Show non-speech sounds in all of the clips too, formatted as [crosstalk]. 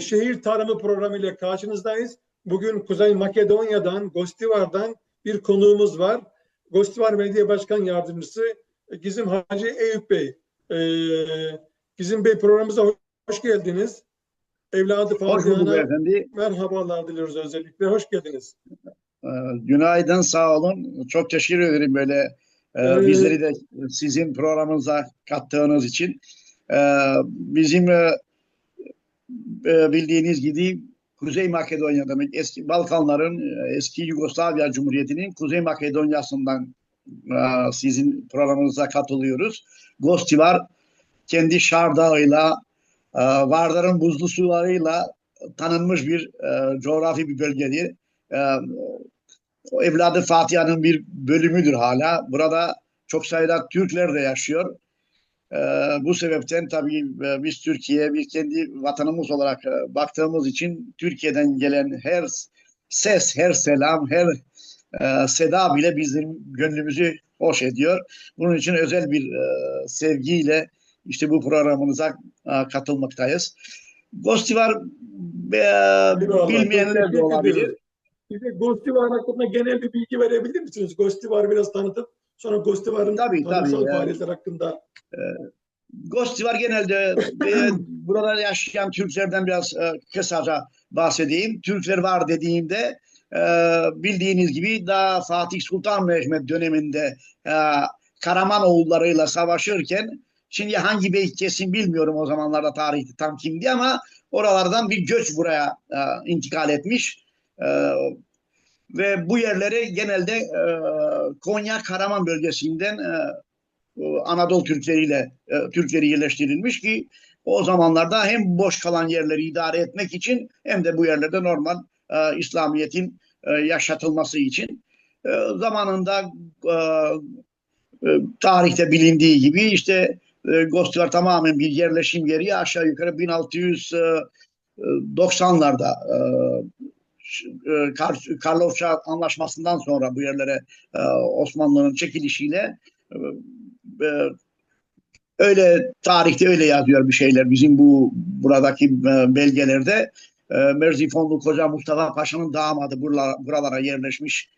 şehir tarımı programı ile karşınızdayız. Bugün Kuzey Makedonya'dan, Gostivar'dan bir konuğumuz var. Gostivar Belediye Başkan Yardımcısı Gizim Hacı Eyüp Bey. Ee, Gizim Bey programımıza hoş geldiniz. Evladı Fatiha'na merhabalar diliyoruz özellikle. Hoş geldiniz. Ee, Günaydın, sağ olun. Çok teşekkür ederim böyle e, Evet. bizleri de sizin programınıza kattığınız için. Ee, Bizim e, e, bildiğiniz gibi Kuzey Makedonya demek eski Balkanların e, eski Yugoslavya Cumhuriyeti'nin Kuzey Makedonya'sından e, sizin programınıza katılıyoruz. Gostivar kendi Şardağ'ıyla e, Vardar'ın buzlu sularıyla tanınmış bir e, coğrafi bir bölgedir. E, evladı Fatiha'nın bir bölümüdür hala. Burada çok sayıda Türkler de yaşıyor. Ee, bu sebepten tabii e, biz Türkiye'ye bir kendi vatanımız olarak e, baktığımız için Türkiye'den gelen her ses, her selam, her e, seda bile bizim gönlümüzü hoş ediyor. Bunun için özel bir e, sevgiyle işte bu programınıza e, katılmaktayız. Gostivar e, bilmeyenler de olabilir. Bize Gostivar hakkında genel bir bilgi verebilir misiniz? Gostivar'ı biraz tanıtıp sonra Gostivar'ın Tabii, tarımsal tabii, faaliyetler hakkında Gostivar genelde e, burada yaşayan Türklerden biraz e, kısaca bahsedeyim. Türkler var dediğimde e, bildiğiniz gibi daha Fatih Sultan Mehmet döneminde e, Karamanoğullarıyla savaşırken şimdi hangi bey kesin bilmiyorum o zamanlarda tarihte tam kimdi ama oralardan bir göç buraya e, intikal etmiş. E, ve bu yerlere genelde e, Konya Karaman bölgesinden e, Anadolu Türkleriyle e, Türkleri yerleştirilmiş ki o zamanlarda hem boş kalan yerleri idare etmek için hem de bu yerlerde normal e, İslamiyet'in e, yaşatılması için. E, zamanında e, e, tarihte bilindiği gibi işte e, Gostivar tamamen bir yerleşim yeri. Aşağı yukarı 1690'larda e, e, Kar- Karlofça Anlaşması'ndan sonra bu yerlere e, Osmanlı'nın çekilişiyle e, e, öyle tarihte öyle yazıyor bir şeyler bizim bu buradaki e, belgelerde e, Merzifonlu Koca Mustafa Paşa'nın damadı buralara, buralara yerleşmiş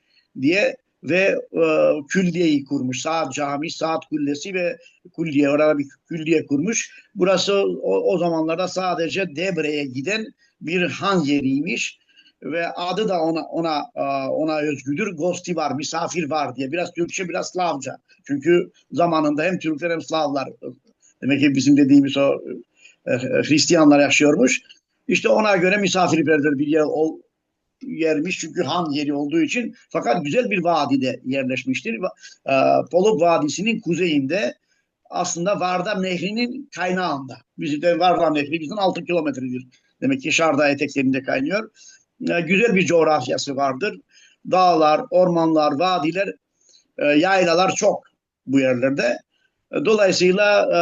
diye ve e, külliyeyi kurmuş. Saat Cami, Saat Kullesi ve külliye orada bir külliye kurmuş. Burası o, o zamanlarda sadece Debre'ye giden bir han yeriymiş ve adı da ona ona e, ona özgüdür. Gosti var, misafir var diye. Biraz Türkçe, biraz Slavca. Çünkü zamanında hem Türkler hem Slavlar demek ki bizim dediğimiz o e, Hristiyanlar yaşıyormuş. İşte ona göre misafirperver bir yer ol, yermiş çünkü han yeri olduğu için fakat güzel bir vadide yerleşmiştir. E, Poluk Vadisi'nin kuzeyinde aslında Vardar Nehri'nin kaynağında. Bizim de Vardar Nehri bizden 6 kilometredir. Demek ki Şardağ eteklerinde kaynıyor. E, güzel bir coğrafyası vardır. Dağlar, ormanlar, vadiler, e, yaylalar çok bu yerlerde. E, Dolayısıyla e,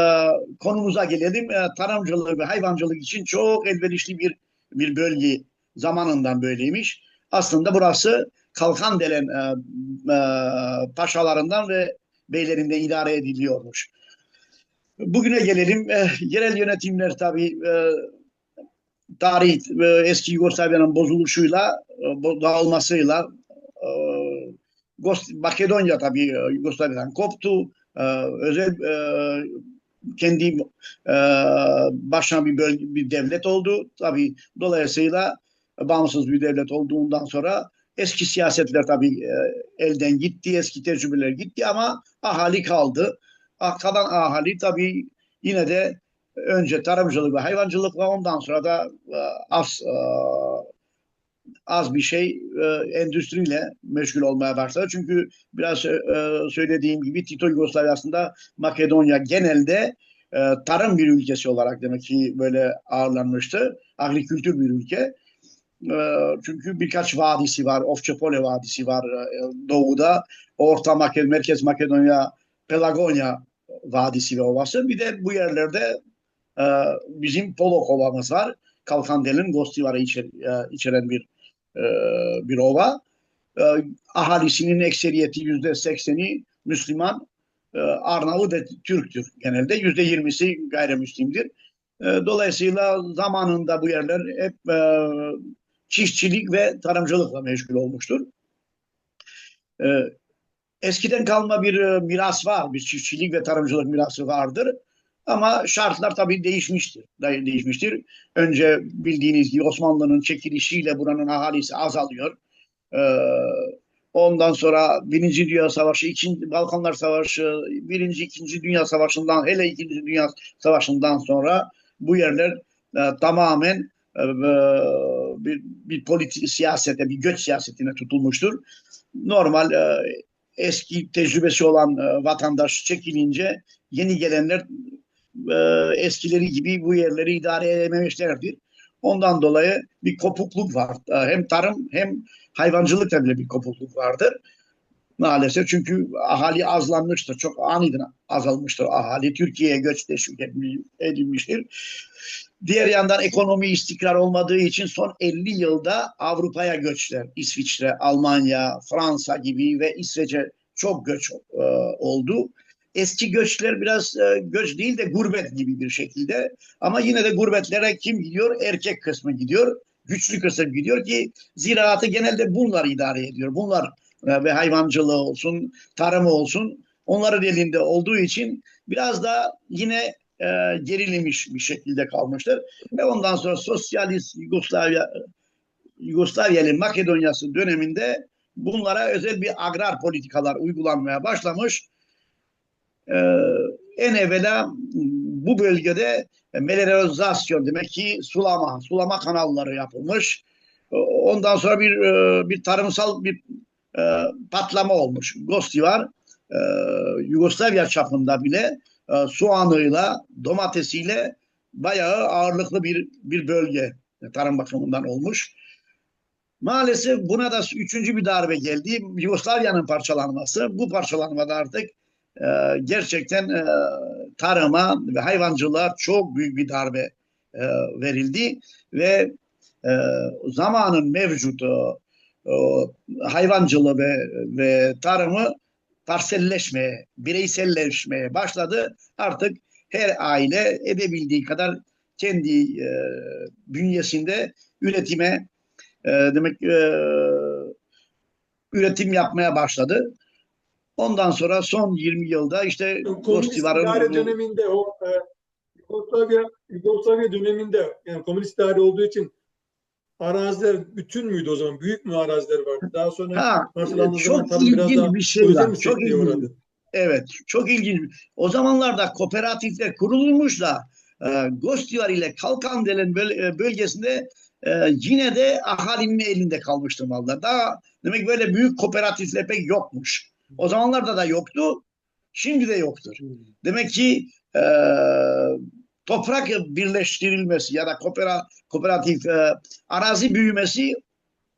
konumuza gelelim. E, tarımcılık ve hayvancılık için çok elverişli bir bir bölge zamanından böyleymiş. Aslında burası Kalkandelen e, e, paşalarından ve beylerinden idare ediliyormuş. Bugüne gelelim. E, yerel yönetimler tabii e, tarih e, eski Yugoslavya'nın bozuluşuyla, e, dağılmasıyla Makedonya tabii e, Yugoslavya'dan koptu. E, özel e, kendi başına bir bölge, bir devlet oldu. Tabii dolayısıyla bağımsız bir devlet olduğundan sonra eski siyasetler tabii elden gitti, eski tecrübeler gitti ama ahali kaldı. Kalan ahali tabii yine de önce tarımcılık ve hayvancılıkla ondan sonra da e, az e, bir şey e, endüstriyle meşgul olmaya başladı. Çünkü biraz e, söylediğim gibi Tito Yugoslavya'sında Makedonya genelde e, tarım bir ülkesi olarak demek ki böyle ağırlanmıştı. Agrikültür bir ülke. E, çünkü birkaç vadisi var. Ofçapole Vadisi var e, doğuda. Orta Makedonya, Merkez Makedonya, Pelagonya Vadisi ve Ovası. Bir de bu yerlerde e, bizim Polok Ovamız var. Kalkandel'in Gostivar'ı içer, e, içeren bir e, bir ova. E, ahalisinin ekseriyeti yüzde sekseni Müslüman, e, Arnavut Türktür genelde. Yüzde yirmisi gayrimüslimdir. E, dolayısıyla zamanında bu yerler hep e, çiftçilik ve tarımcılıkla meşgul olmuştur. E, eskiden kalma bir e, miras var, bir çiftçilik ve tarımcılık mirası vardır. Ama şartlar tabii değişmiştir. de- Değişmiştir. Önce bildiğiniz gibi Osmanlı'nın çekilişiyle buranın ahalisi azalıyor. Ee, ondan sonra Birinci Dünya Savaşı, İkinci Balkanlar Savaşı, Birinci, İkinci Dünya Savaşı'ndan, hele İkinci Dünya Savaşı'ndan sonra bu yerler e, tamamen e, bir, bir politik siyasete, bir göç siyasetine tutulmuştur. Normal e, eski tecrübesi olan e, vatandaş çekilince yeni gelenler e, eskileri gibi bu yerleri idare edememişlerdir. Ondan dolayı bir kopukluk var. E, Hem tarım hem hayvancılıkta bile bir kopukluk vardır. Maalesef çünkü ahali azlanmıştır. Çok aniden azalmıştır ahali. Türkiye'ye göç edilmiştir. Diğer yandan ekonomi istikrar olmadığı için son 50 yılda Avrupa'ya göçler, İsviçre, Almanya, Fransa gibi ve İsveç'e çok göç e, oldu. Eski göçler biraz e, göç değil de gurbet gibi bir şekilde. Ama yine de gurbetlere kim gidiyor? Erkek kısmı gidiyor. Güçlü kısım gidiyor ki ziraatı genelde bunlar idare ediyor. Bunlar e, ve hayvancılığı olsun, tarımı olsun onların elinde olduğu için biraz da yine e, gerilemiş bir şekilde kalmıştır. Ve ondan sonra sosyalist Yugoslavya Yugoslavyalı Makedonyası döneminde bunlara özel bir agrar politikalar uygulanmaya başlamış. Ee, en evvela bu bölgede meliorazasyon demek ki sulama, sulama kanalları yapılmış. Ondan sonra bir e, bir tarımsal bir e, patlama olmuş. Gosti var. E, Yugoslavya çapında bile soğanıyla, domatesiyle bayağı ağırlıklı bir bir bölge tarım bakımından olmuş. Maalesef buna da üçüncü bir darbe geldi. Yugoslavya'nın parçalanması. Bu parçalanmada artık e, gerçekten e, tarıma ve hayvancılığa çok büyük bir darbe e, verildi ve e, zamanın mevcut e, hayvancılığı ve, ve tarımı parselleşmeye, bireyselleşmeye başladı. Artık her aile edebildiği kadar kendi e, bünyesinde üretime e, demek e, üretim yapmaya başladı. Ondan sonra son 20 yılda işte Gostivar'ın döneminde o e, Yugoslavya, Yugoslavya döneminde yani komünist idare olduğu için araziler bütün müydü o zaman? Büyük mü araziler vardı? Daha sonra Ha, zaman çok ilginç bir şey var. Çok ilginç. uğradı? Evet, çok ilginç. O zamanlarda kooperatifler kurulmuş da e, Gostivar ile Kalkandelen e, bölgesinde e, yine de ahalinin elinde kalmıştı mallar. Daha demek böyle büyük kooperatifler pek yokmuş. O zamanlarda da yoktu, şimdi de yoktur. Demek ki e, toprak birleştirilmesi ya da koopera, kooperatif e, arazi büyümesi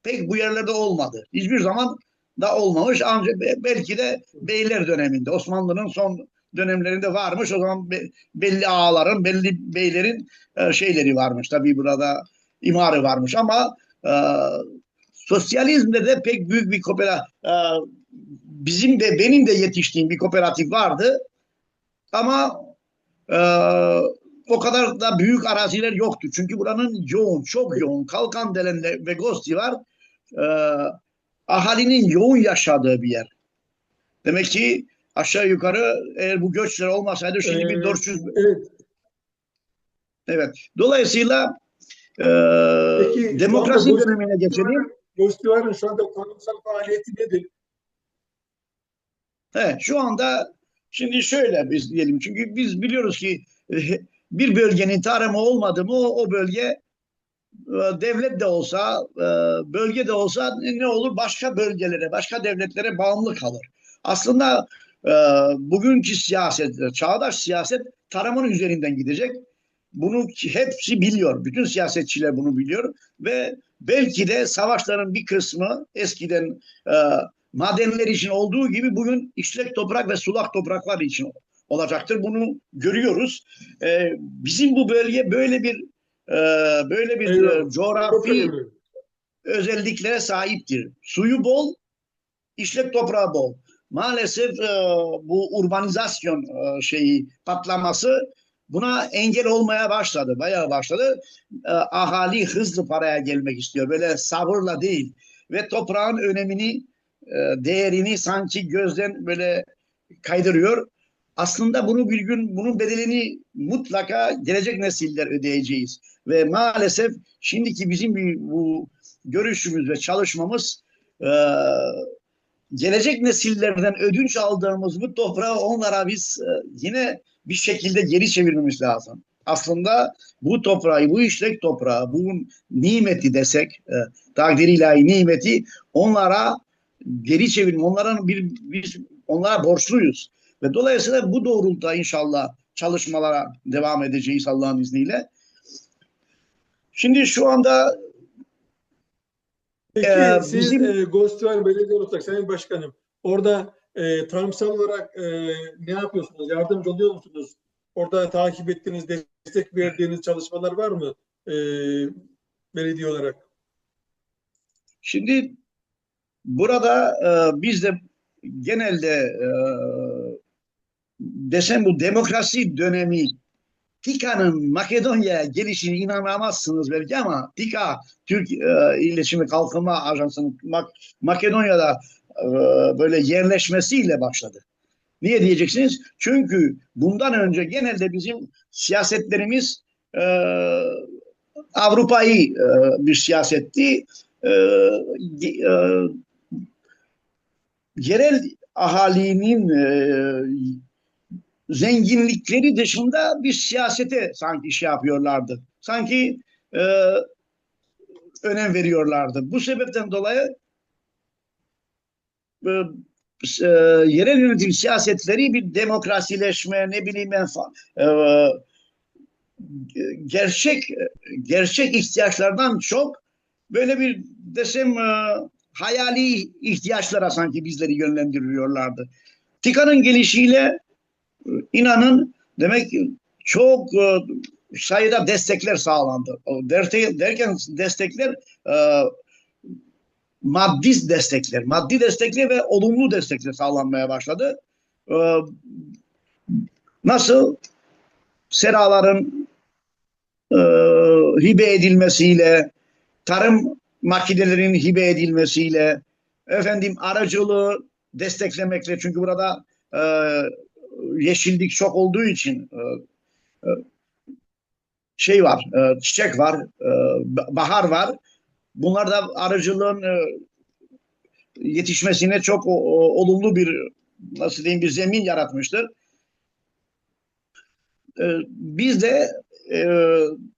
pek bu yerlerde olmadı. Hiçbir zaman da olmamış. Ancak be- belki de beyler döneminde Osmanlı'nın son dönemlerinde varmış. O zaman be- belli ağaların, belli beylerin e, şeyleri varmış. Tabii burada imarı varmış ama e, sosyalizmde de pek büyük bir kooperatif bizim de benim de yetiştiğim bir kooperatif vardı. Ama e, o kadar da büyük araziler yoktu. Çünkü buranın yoğun, çok yoğun Kalkandelen ve Gosti var. E, ahalinin yoğun yaşadığı bir yer. Demek ki aşağı yukarı eğer bu göçler olmasaydı şimdi bir Ee, 400 Evet. evet. Dolayısıyla e, Peki, demokrasi dönemine geçelim. Gostivar'ın şu anda kurumsal faaliyeti nedir? He, şu anda şimdi şöyle biz diyelim çünkü biz biliyoruz ki e, bir bölgenin tarımı olmadı mı o, o bölge e, devlet de olsa e, bölge de olsa ne olur başka bölgelere başka devletlere bağımlı kalır. Aslında bugünkü siyaset çağdaş siyaset tarımın üzerinden gidecek. Bunu hepsi biliyor. Bütün siyasetçiler bunu biliyor ve belki de savaşların bir kısmı eskiden madenler için olduğu gibi bugün işlek toprak ve sulak topraklar için olacaktır. Bunu görüyoruz. Ee, bizim bu bölge böyle bir e, böyle bir Eyvallah. e, Çok coğrafi özelliklere sahiptir. Suyu bol, işlek toprağı bol. Maalesef e, bu urbanizasyon e, şeyi patlaması buna engel olmaya başladı. Bayağı başladı. E, ahali hızlı paraya gelmek istiyor. Böyle sabırla değil. Ve toprağın önemini, e, değerini sanki gözden böyle kaydırıyor. Aslında bunu bir gün bunun bedelini mutlaka gelecek nesiller ödeyeceğiz. Ve maalesef şimdiki bizim bir, bu görüşümüz ve çalışmamız e, gelecek nesillerden ödünç aldığımız bu toprağı onlara biz e, yine bir şekilde geri çevirmemiz lazım. Aslında bu toprağı, bu işlek toprağı, bu nimeti desek, e, takdir ilahi nimeti onlara geri çevirme, onların bir, biz onlara borçluyuz. Ve dolayısıyla bu doğrultuda inşallah çalışmalara devam edeceğiz Allah'ın izniyle. Şimdi şu anda Peki Ee, siz bizim- e, Gostivar Belediye olarak Sayın Başkanım orada e, tarımsal olarak e, ne yapıyorsunuz? Yardımcı oluyor musunuz? Orada takip ettiğiniz, destek verdiğiniz çalışmalar var mı e, belediye olarak? Şimdi burada e, biz de genelde e, desem bu demokrasi dönemi TİKA'nın Makedonya'ya gelişine inanamazsınız belki ama TİKA Türk e, İletişim ve Kalkınma Ajansı'nın Mak- Makedonya'da e, böyle yerleşmesiyle başladı. Niye diyeceksiniz? Çünkü bundan önce genelde bizim siyasetlerimiz e, Avrupa'yı e, bir siyasetti. E, e, yerel ahalinin e, zenginlikleri dışında bir siyasete sanki şey yapıyorlardı. Sanki e, önem veriyorlardı. Bu sebepten dolayı e, e, yerel yönetim siyasetleri bir demokrasileşme ne bileyim ben e, gerçek gerçek ihtiyaçlardan çok böyle bir desem e, hayali ihtiyaçlara sanki bizleri yönlendiriyorlardı. TİKA'nın gelişiyle e, inanın demek çok e, sayıda destekler sağlandı. Derken destekler e, maddi destekler, maddi destekler ve olumlu destekler sağlanmaya başladı. Nasıl seraların hibe edilmesiyle, tarım makinelerinin hibe edilmesiyle, efendim aracılığı desteklemekle çünkü burada e, yeşillik çok olduğu için e, e, şey var, e, çiçek var, e, bahar var. Bunlar da aracılığın e, yetişmesine çok o- o- olumlu bir nasıl diyeyim bir zemin yaratmıştır. E, biz de e,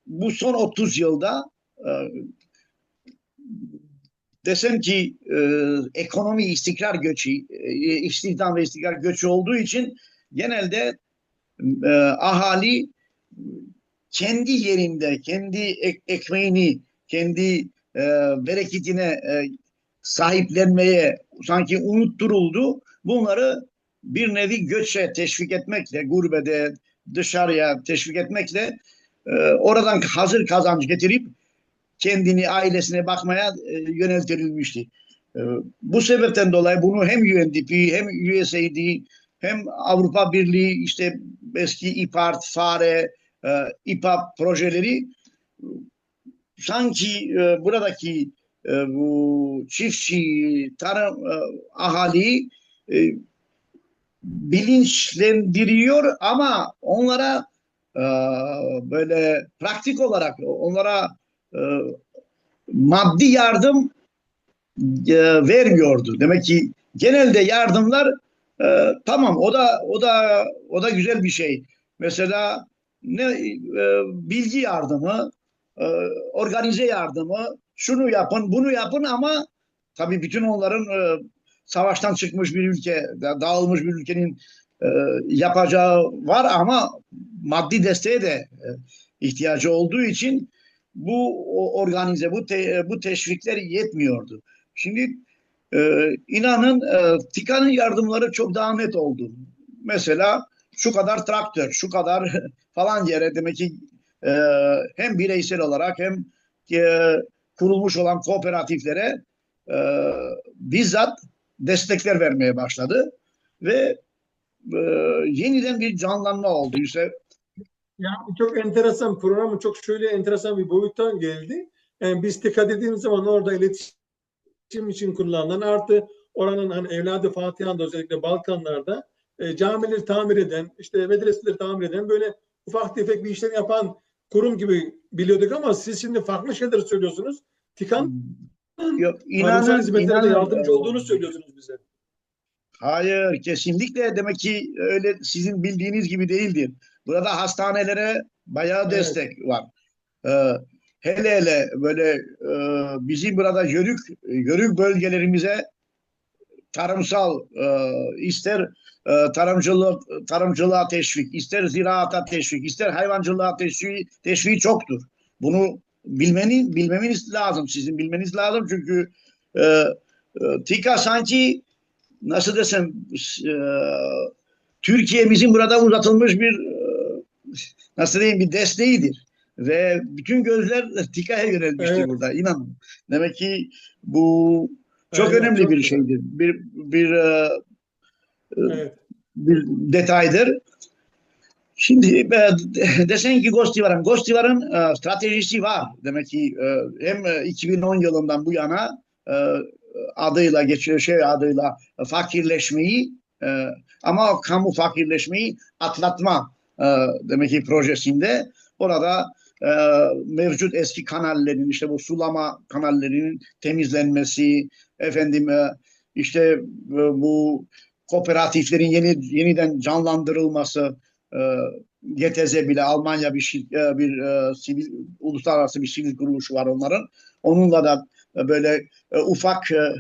bu son 30 yılda e, desem ki e, ekonomi istikrar göçü, e, istihdam ve istikrar göçü olduğu için genelde e, ahali kendi yerinde, kendi ek- ekmeğini, kendi e, bereketine e, sahiplenmeye sanki unutturuldu. Bunları bir nevi göçe teşvik etmekle, gurbede, dışarıya teşvik etmekle e, oradan hazır kazanç getirip kendini ailesine bakmaya e, yöneltilmişti. E, bu sebepten dolayı bunu hem UNDP hem USAID hem Avrupa Birliği işte eski İPART, FARE, e, İPA projeleri e, sanki e, buradaki e, bu çiftçi, tarım e, ahaliyi e, bilinçlendiriyor ama onlara e, böyle praktik olarak onlara maddi yardım e, vermiyordu. Demek ki genelde yardımlar e, tamam o da o da o da güzel bir şey. Mesela ne e, bilgi yardımı, e, organize yardımı, şunu yapın, bunu yapın ama tabii bütün onların e, savaştan çıkmış bir ülke, da- dağılmış bir ülkenin e, yapacağı var ama maddi desteğe de e, ihtiyacı olduğu için bu organize, bu te- bu teşvikler yetmiyordu. Şimdi e, inanın e, TİKA'nın yardımları çok daha net oldu. Mesela şu kadar traktör, şu kadar [laughs] falan yere demek ki e, hem bireysel olarak hem e, kurulmuş olan kooperatiflere e, bizzat destekler vermeye başladı ve e, yeniden bir canlanma oldu. İşte Ya çok enteresan programın çok şöyle enteresan bir boyuttan geldi. Yani biz dikkat ettiğimiz zaman orada iletişim için kullanılan artı oranın hani evladı Fatiha'nda özellikle Balkanlarda e, camileri tamir eden, işte medreseleri tamir eden böyle ufak tefek bir işler yapan kurum gibi biliyorduk ama siz şimdi farklı şeyler söylüyorsunuz. Tikan Yok, inanın, inanın, yardımcı olduğunu söylüyorsunuz bize. Hayır, kesinlikle demek ki öyle sizin bildiğiniz gibi değildir. Burada hastanelere bayağı Evet. destek var. Ee, hele hele böyle e, bizim burada yörük yörük bölgelerimize tarımsal e, ister e, tarımcılık tarımcılığa teşvik, ister ziraata teşvik, ister hayvancılığa teşvik, teşvik çoktur. Bunu bilmeni bilmemeniz lazım. Sizin bilmeniz lazım çünkü e, e, TİKA sanki nasıl desem e, Türkiye'mizin burada uzatılmış bir nasıl diyeyim bir desteğidir. Ve bütün gözler TİKA'ya yönelmiştir Evet. burada. İnanın. Demek ki bu çok Aynen, önemli çok bir şeydir. Bir bir e, Evet. bir detaydır. Şimdi e, desen ki Gostivar'ın Gostivar'ın e, stratejisi var. Demek ki e, hem e, 2010 yılından bu yana e, adıyla geçiyor şey adıyla fakirleşmeyi e, ama kamu fakirleşmeyi atlatma e, demek ki projesinde orada e, mevcut eski kanallerin işte bu sulama kanallerinin temizlenmesi efendim e, işte e, bu kooperatiflerin yeni yeniden canlandırılması e, GTZ bile Almanya bir şir- e, bir e, sivil uluslararası bir sivil kuruluşu var onların. Onunla da e, böyle e, ufak e,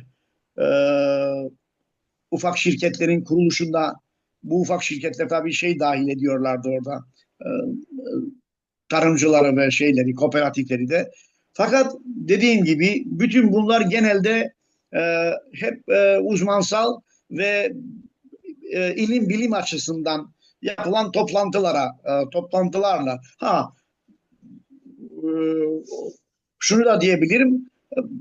e, ufak şirketlerin kuruluşunda bu ufak şirketler tabii şey dahil ediyorlardı orada. E, tarımcıları ve şeyleri, kooperatifleri de. Fakat dediğim gibi bütün bunlar genelde e, hep e, uzmansal ve e, ilim bilim açısından yapılan toplantılara, toplantılarla. Ha, şunu da diyebilirim.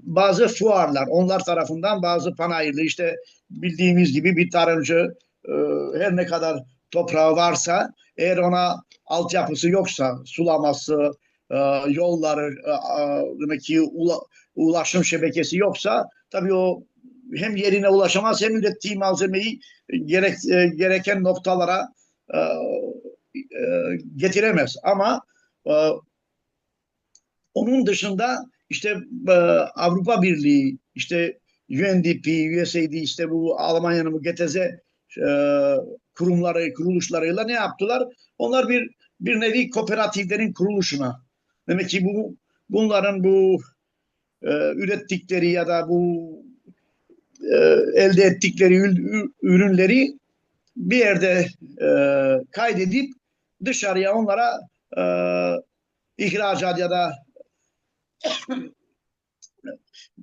Bazı fuarlar, onlar tarafından bazı panayırlı işte bildiğimiz gibi bir tarımcı e, her ne kadar toprağı varsa eğer ona altyapısı yoksa sulaması, e, yolları, e, demek ki ula- ulaşım şebekesi yoksa tabii o hem yerine ulaşamaz hem ürettiği malzemeyi gerek e, gereken noktalara e, e, getiremez. Ama e, onun dışında işte e, Avrupa Birliği, işte UNDP, USAID, işte bu Almanya'nın bu GTZ e, kurumları, kuruluşlarıyla ne yaptılar? Onlar bir bir nevi kooperatiflerin kuruluşuna. Demek ki bu bunların bu e, ürettikleri ya da bu e, elde ettikleri ürünleri bir yerde e, kaydedip dışarıya onlara e, ihracat ya da [coughs]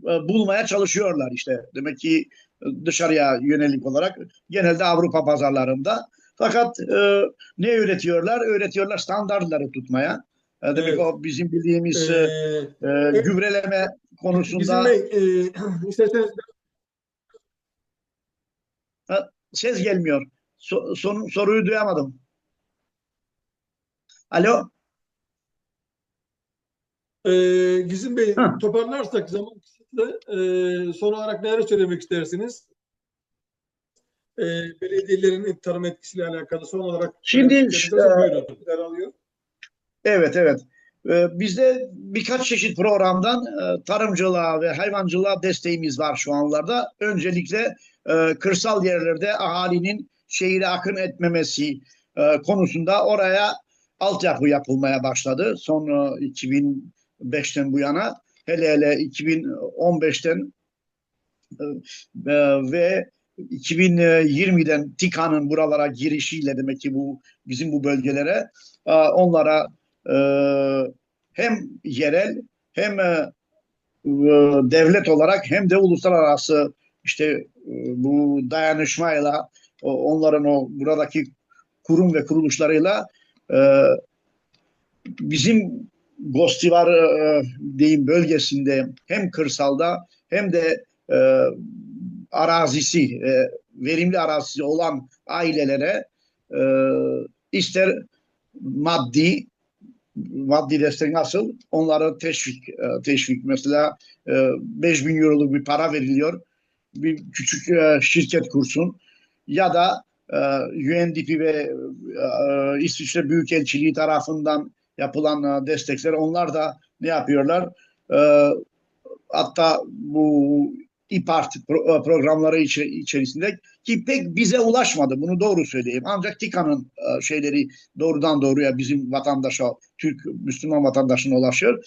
e, bulmaya çalışıyorlar işte. Demek ki dışarıya yönelik olarak genelde Avrupa pazarlarında. Fakat e, ne üretiyorlar? Üretiyorlar standartları tutmaya. E, demek Evet. o bizim bildiğimiz Ee, e, e, gübreleme konusunda Bizim e, [clears throat] isterseniz ses gelmiyor. So- son, soruyu duyamadım. Alo? e, Gizim Bey Hı. toparlarsak zaman E, son olarak neler söylemek istersiniz? E, belediyelerin tarım etkisiyle alakalı son olarak Şimdi, e, alıyor. Evet, evet. Ee, Bizde birkaç çeşit programdan e, tarımcılığa ve hayvancılığa desteğimiz var şu anlarda. Öncelikle e, kırsal yerlerde ahalinin şehire akın etmemesi e, konusunda oraya altyapı yapılmaya başladı. Son e, 2005'ten bu yana. Hele hele 2015'ten e, e, ve 2020'den TİKA'nın buralara girişiyle demek ki bu bizim bu bölgelere e, onlara hem yerel hem devlet olarak hem de uluslararası işte bu dayanışmayla onların o buradaki kurum ve kuruluşlarıyla bizim Gostivar e, deyim bölgesinde hem kırsalda hem de e, arazisi e, verimli arazisi olan ailelere e, ister maddi maddi destek nasıl? Onlara teşvik, e, teşvik mesela e, 5 bin euroluk bir para veriliyor. Bir küçük e, şirket kursun ya da e, UNDP ve e, İsviçre Büyükelçiliği tarafından yapılan destekler onlar da ne yapıyorlar? E, hatta bu İPART pro- e, programları içi- içerisinde ki pek bize ulaşmadı. Bunu doğru söyleyeyim. Ancak TİKA'nın e, şeyleri doğrudan doğruya bizim vatandaşa, Türk Müslüman vatandaşına ulaşıyor.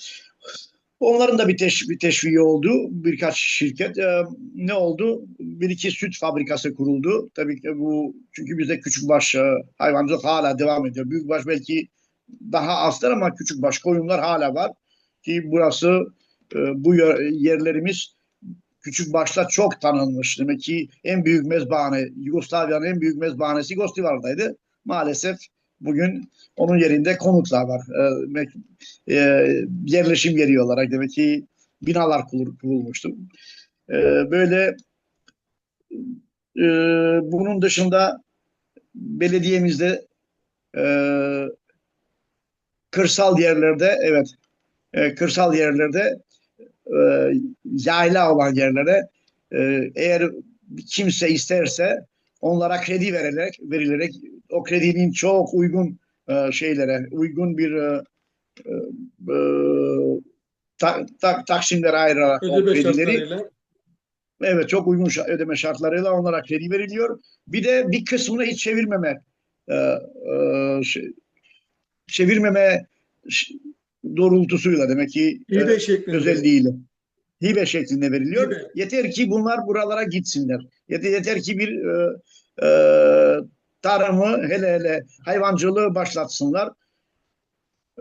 Onların da bir, teş, bir teşviği oldu. Birkaç şirket. E, ne oldu? Bir iki süt fabrikası kuruldu. Tabii ki bu çünkü bizde küçükbaş e, hayvancılık hala devam ediyor. Büyükbaş belki daha azdır ama küçükbaş koyunlar hala var. Ki burası e, bu yer- yerlerimiz küçük başta çok tanınmış. Demek ki en büyük mezbahane, Yugoslavya'nın en büyük mezbahanesi Gostivar'daydı. Maalesef bugün onun yerinde konutlar var. Demek, e, yerleşim yeri olarak demek ki binalar kurul- kurulmuştu. Ee, böyle e, bunun dışında belediyemizde e, kırsal yerlerde evet e, kırsal yerlerde e, yayla olan yerlere e, eğer kimse isterse onlara kredi verilerek verilerek o kredinin çok uygun e, şeylere uygun bir e, e, e, ta, ta, taksimlere ayırarak o kredileri. Evet çok uygun ödeme şartlarıyla onlara kredi veriliyor. Bir de bir kısmını hiç çevirmeme e, e, şey- çevirmeme doğrultusuyla demek ki e, Hibe şeklinde. özelliğiyle hibe şeklinde veriliyor. Hibe. Yeter ki bunlar buralara gitsinler. Yeter, yeter ki bir e, e, tarımı hele hele hayvancılığı başlatsınlar.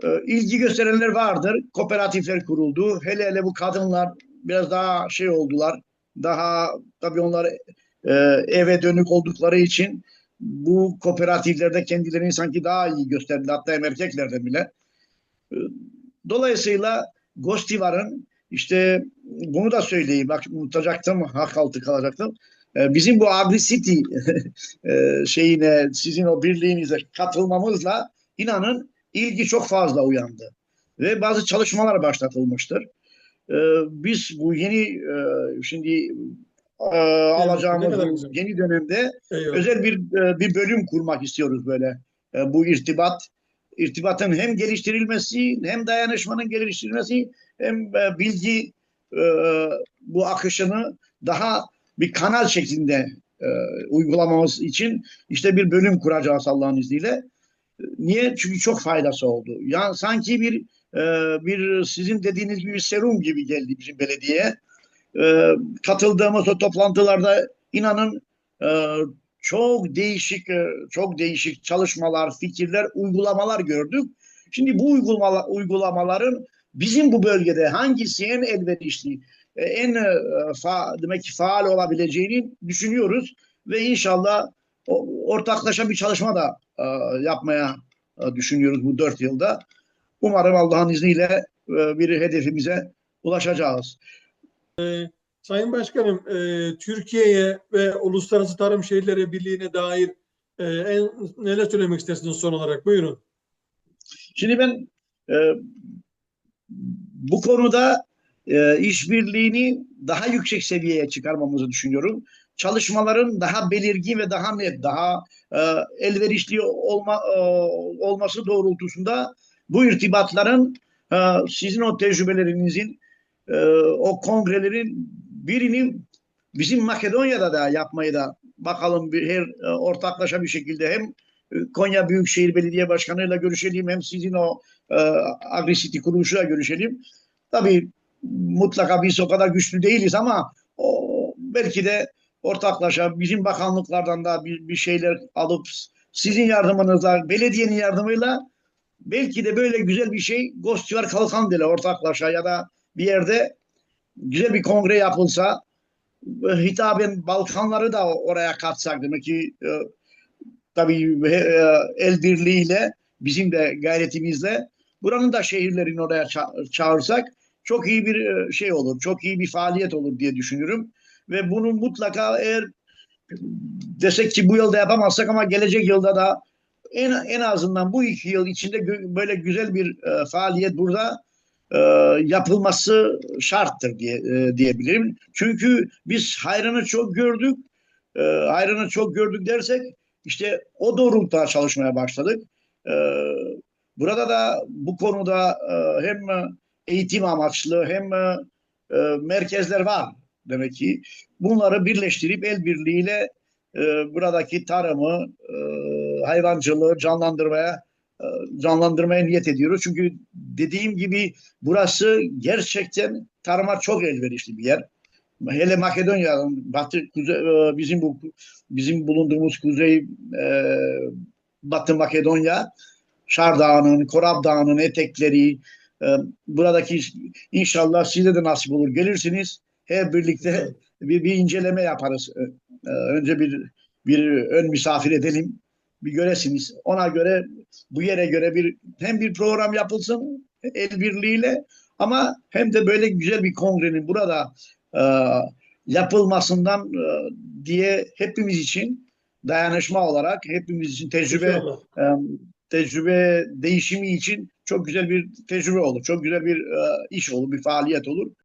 E, ilgi gösterenler vardır. Kooperatifler kuruldu. Hele hele bu kadınlar biraz daha şey oldular. Daha tabii onlar e, eve dönük oldukları için bu kooperatiflerde kendilerini sanki daha iyi gösterdi. Hatta hem bile. E, Dolayısıyla Gostivar'ın işte bunu da söyleyeyim. Bak unutacaktım, hak altı kalacaktım. Ee, Bizim bu Agri City [laughs] e, şeyine, sizin o birliğinize katılmamızla inanın ilgi çok fazla uyandı. Ve bazı çalışmalar başlatılmıştır. Ee, Biz bu yeni e, şimdi e, alacağımız yeni dönemde Eyvallah. özel bir e, bir bölüm kurmak istiyoruz böyle. E, Bu irtibat irtibatın hem geliştirilmesi hem dayanışmanın geliştirilmesi hem e, bilgi e, bu akışını daha bir kanal şeklinde e, uygulamamız için işte bir bölüm kuracağız Allah'ın izniyle. Niye? Çünkü çok faydası oldu. Ya sanki bir e, bir sizin dediğiniz gibi bir serum gibi geldi bizim belediyeye. E, katıldığımız o toplantılarda inanın e, çok değişik e, çok değişik çalışmalar, fikirler, uygulamalar gördük. Şimdi bu uygulamalar, uygulamaların bizim bu bölgede hangisi en elverişli, e, en e, fa, demek ki faal olabileceğini düşünüyoruz ve inşallah ortaklaşa bir çalışma da e, yapmaya e, düşünüyoruz bu dört yılda. Umarım Allah'ın izniyle e, bir hedefimize ulaşacağız. Sayın Başkanım, e, Türkiye'ye ve Uluslararası Tarım Şehirleri Birliği'ne dair e, en, neler söylemek istersiniz son olarak? Buyurun. Şimdi ben e, bu konuda e, işbirliğini daha yüksek seviyeye çıkarmamızı düşünüyorum. Çalışmaların daha belirgin ve daha net, daha e, elverişli olma, e, olması doğrultusunda bu irtibatların e, sizin o tecrübelerinizin e, o kongrelerin birini bizim Makedonya'da da yapmayı da bakalım bir her e, ortaklaşa bir şekilde hem e, Konya Büyükşehir Belediye Başkanı'yla görüşelim hem sizin o e, Agri City kuruluşuyla görüşelim. Tabii mutlaka biz o kadar güçlü değiliz ama o, belki de ortaklaşa bizim bakanlıklardan da bir, bir şeyler alıp sizin yardımınızla, belediyenin yardımıyla belki de böyle güzel bir şey Gostivar Kalkan ile ortaklaşa ya da bir yerde güzel bir kongre yapılsa e, hitaben Balkanları da oraya katsak demek ki e, tabii e, el birliğiyle bizim de gayretimizle buranın da şehirlerini oraya ça- çağırsak çok iyi bir e, şey olur, çok iyi bir faaliyet olur diye düşünüyorum. Ve bunu mutlaka eğer desek ki bu yılda yapamazsak ama gelecek yılda da en en azından bu iki yıl içinde böyle güzel bir e, faaliyet burada e, yapılması şarttır diye e, diyebilirim. Çünkü biz hayrını çok gördük. E, hayrını çok gördük dersek işte o doğrultuda çalışmaya başladık. E, burada da bu konuda hem eğitim amaçlı hem merkezler var demek ki. Bunları birleştirip el birliğiyle buradaki tarımı, hayvancılığı canlandırmaya canlandırmaya niyet ediyoruz. Çünkü dediğim gibi burası gerçekten tarıma çok elverişli bir yer. Hele Makedonya'nın batı kuzey, e, bizim bu bizim bulunduğumuz kuzey e, Batı Makedonya Şar Dağı'nın, Korab Dağı'nın etekleri e, buradaki inşallah size de nasip olur gelirsiniz. Hep birlikte bir, bir inceleme yaparız. Önce bir bir ön misafir edelim. Bir göresiniz. Ona göre bu yere göre bir hem bir program yapılsın el birliğiyle ama hem de böyle güzel bir kongrenin burada e, yapılmasından e, diye hepimiz için dayanışma olarak hepimiz için tecrübe e, tecrübe değişimi için çok güzel bir tecrübe olur. Çok güzel bir e, iş olur, bir faaliyet olur.